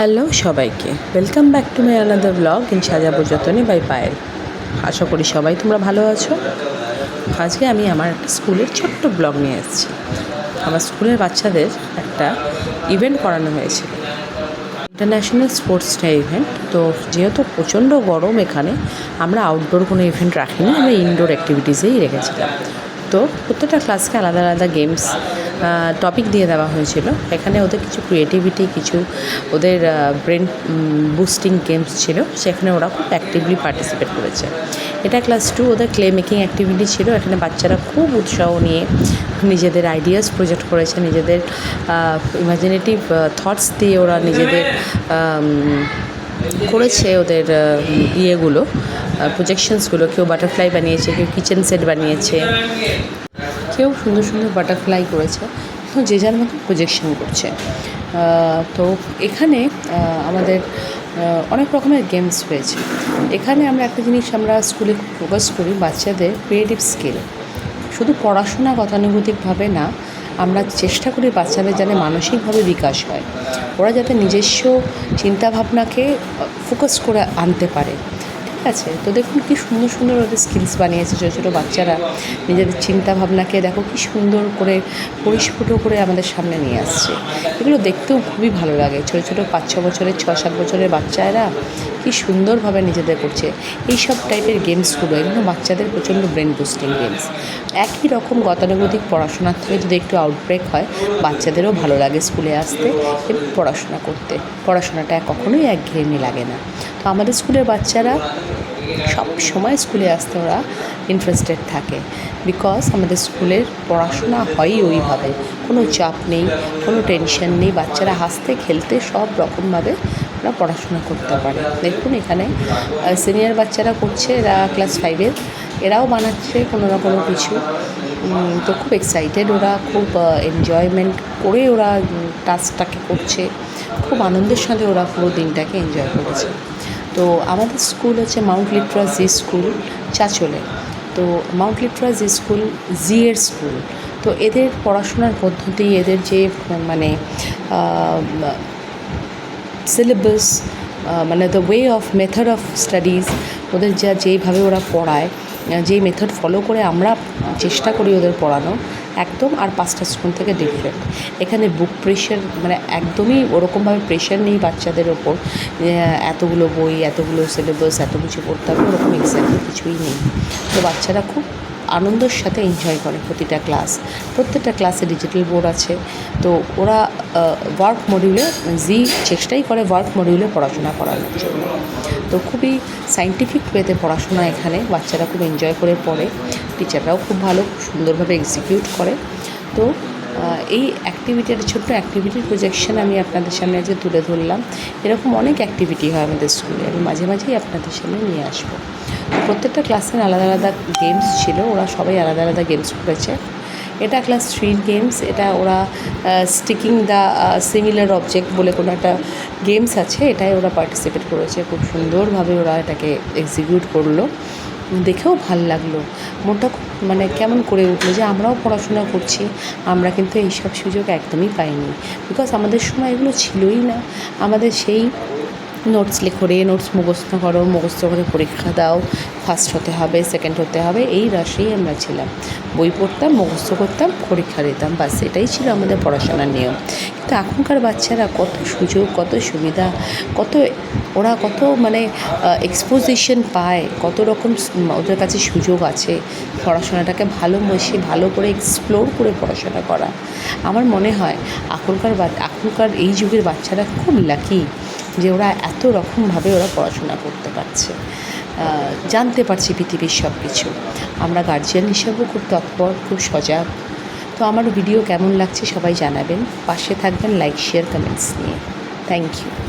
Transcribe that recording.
Hello সবাইকে welcome back to my another blog in Sajabo Jotone by Payel. আশা করি সবাই তোমরা ভালো আছো। আজকে আমি আমার স্কুলের ছোট্ট ব্লগ নিয়ে এসেছি। আমার স্কুলের বাচ্চাদের একটা ইভেন্ট করানো হয়েছিল ইন্টারন্যাশনাল স্পোর্টস ডে ইভেন্ট তো যেহেতু প্রচণ্ড গরম এখানে, আমরা আউটডোর কোনো ইভেন্ট রাখিনি, আমরা ইনডোর অ্যাক্টিভিটিসেই রেখেছিলাম। তো প্রত্যেকটা ক্লাসকে আলাদা আলাদা গেমস টপিক দিয়ে দেওয়া হয়েছিল। এখানে ওদের কিছু ক্রিয়েটিভিটি কিছু ওদের ব্রেন বুস্টিং গেমস ছিল। সেখানে ওরা খুব অ্যাক্টিভলি পার্টিসিপেট করেছে। এটা ক্লাস টু ওদের ক্লে মেকিং অ্যাক্টিভিটি ছিল। এখানে বাচ্চারা খুব উৎসাহ নিয়ে নিজেদের আইডিয়াস প্রজেক্ট করেছে। নিজেদের ইমাজিনেটিভ থটস দিয়ে ওরা নিজেদের করেছে ওদের ইয়েগুলো প্রজেকশনসগুলো কেউ বাটারফ্লাই বানিয়েছে, কেউ কিচেন সেট বানিয়েছে। কেউ সুন্দর সুন্দর বাটারফ্লাই করেছে। তো যে যার মতো প্রজেকশন করছে। তো এখানে আমাদের অনেক রকমের গেমস হয়েছে এখানে আমরা একটা জিনিস আমরা স্কুলে ফোকাস করি, বাচ্চাদের ক্রিয়েটিভ স্কিল শুধু পড়াশোনা গতানুগতিকভাবে না আমরা চেষ্টা করি বাচ্চাদের যাতে মানসিকভাবে বিকাশ হয়। ওরা যাতে নিজস্ব চিন্তাভাবনাকে ফোকাস করে আনতে পারে। ঠিক আছে, তো দেখুন কি সুন্দর সুন্দর ওদের স্কিলস বানিয়েছে ছোটো ছোটো বাচ্চারা। নিজেদের চিন্তাভাবনাকে দেখো কি সুন্দর করে পরিস্ফুট করে আমাদের সামনে নিয়ে আসছে। এগুলো দেখতেও খুবই ভালো লাগে। ছোটো ছোটো পাঁচ, ছ বছরের, ছ, সাত বছরের বাচ্চারা কি সুন্দরভাবে নিজেদের করছে। এই সব টাইপের গেমসগুলো এগুলো বাচ্চাদের প্রচণ্ড ব্রেন বুস্টিং গেমস একই রকম গতানুগতিক পড়াশোনার থেকে যদি একটু আউটব্রেক হয়, বাচ্চাদেরও ভালো লাগে স্কুলে আসতে এবং পড়াশোনা করতে। পড়াশোনাটা কখনোই একঘেয়েমি লাগে না। তো আমাদের স্কুলের বাচ্চারা সব সময় স্কুলে আসতে ওরা ইন্টারেস্টেড থাকে। বিকজ আমাদের স্কুলের পড়াশোনা হয়ই ওইভাবে। কোনো চাপ নেই, কোনো টেনশন নেই। বাচ্চারা হাসতে, খেলতে সব রকমভাবে ওরা পড়াশোনা করতে পারে। দেখুন এখানে সিনিয়র বাচ্চারা করছে, এরা ক্লাস ফাইভের এরাও বানাচ্ছে কোনো না কোনো কিছু। তো খুব এক্সাইটেড ওরা, খুব এনজয়মেন্ট করে ওরা টাস্কটাকে করছে। খুব আনন্দের সাথে ওরা পুরো দিনটাকে এনজয় করেছে। তো আমাদের স্কুল হচ্ছে মাউন্ট লিট্রা জি স্কুল চাচলে। তো মাউন্ট লিট্রা জি স্কুল জি এর স্কুল। তো এদের পড়াশোনার পদ্ধতি, এদের যে মানে সিলেবাস মানে the way of method of studies ওদের যা, যেইভাবে ওরা পড়ায় যেই মেথড ফলো করে আমরা চেষ্টা করি ওদের পড়ানো একদম আর পাঁচটা স্কুল থেকে ডিফারেন্ট এখানে বুক প্রেশার মানে একদমই ওরকমভাবে প্রেশার নেই বাচ্চাদের ওপর। এতগুলো বই, এতগুলো সিলেবাস এত কিছু পড়তে হবে, ওরকম এক্স্যাক্টলি কিছুই নেই। তো বাচ্চারা খুব আনন্দের সাথে এনজয় করে প্রতিটা ক্লাস প্রত্যেকটা ক্লাসে ডিজিটাল বোর্ড আছে। তো ওরা ওয়ার্ক মডিউলে জি চেষ্টাই করে ওয়ার্ক মডিউলে পড়াশোনা করার জন্য। তো খুবই সাইন্টিফিক ওয়েতে পড়াশোনা এখানে। বাচ্চারা খুব এনজয় করে পড়ে। টিচাররাও খুব ভালো সুন্দরভাবে এক্সিকিউট করে। তো এই অ্যাক্টিভিটির ছোট্ট অ্যাক্টিভিটির প্রজেকশন আমি আপনাদের সামনে আজকে তুলে ধরলাম। এরকম অনেক অ্যাক্টিভিটি হয় আমাদের স্কুলে আমি মাঝে মাঝেই আপনাদের সামনে নিয়ে আসব। প্রত্যেকটা ক্লাসের আলাদা আলাদা গেমস ছিল, ওরা সবাই আলাদা আলাদা গেমস করেছে। এটা ক্লাস থ্রির গেমস এটা ওরা স্টিকিং দ্য সিমিলার অবজেক্ট বলে কোনো একটা গেমস আছে, এটাই ওরা পার্টিসিপেট করেছে। খুব সুন্দরভাবে ওরা এটাকে এক্সিকিউট করল। দেখেও ভালো লাগল। মনটা মানে কেমন করে উঠল যে আমরাও পড়াশোনা করছি, আমরা কিন্তু এইসব সুযোগ একদমই পাইনি। বিকজ আমাদের সময় এগুলো ছিলই না। আমাদের সেই নোটস লেখো রে নোটস মুখস্থ করো, মুখস্থ করে পরীক্ষা দাও ফার্স্ট হতে হবে সেকেন্ড হতে হবে, এই রাশেই আমরা ছিলাম। বই পড়তাম, মুখস্থ করতাম, পরীক্ষা দিতাম বাস এটাই ছিল আমাদের পড়াশোনার নিয়ম। কিন্তু এখনকার বাচ্চারা কত সুযোগ, কত সুবিধা, কত, ওরা কত মানে এক্সপোজিশন পায়, কত রকম ওদের কাছে সুযোগ আছে পড়াশোনাটাকে ভালোবেসে ভালো করে এক্সপ্লোর করে পড়াশোনা করা। আমার মনে হয়, এখনকার এখনকার এই যুগের বাচ্চারা খুব লাকি যে ওরা এত রকমভাবে ওরা পড়াশোনা করতে পারছে। জানতে পারছি পৃথিবীর সব কিছু আমরা গার্জিয়ান হিসাবেও খুব তৎপর, খুব সজাগ। তো আমার ভিডিও কেমন লাগছে সবাই জানাবেন। পাশে থাকবেন লাইক শেয়ার কমেন্টস নিয়ে। Thank you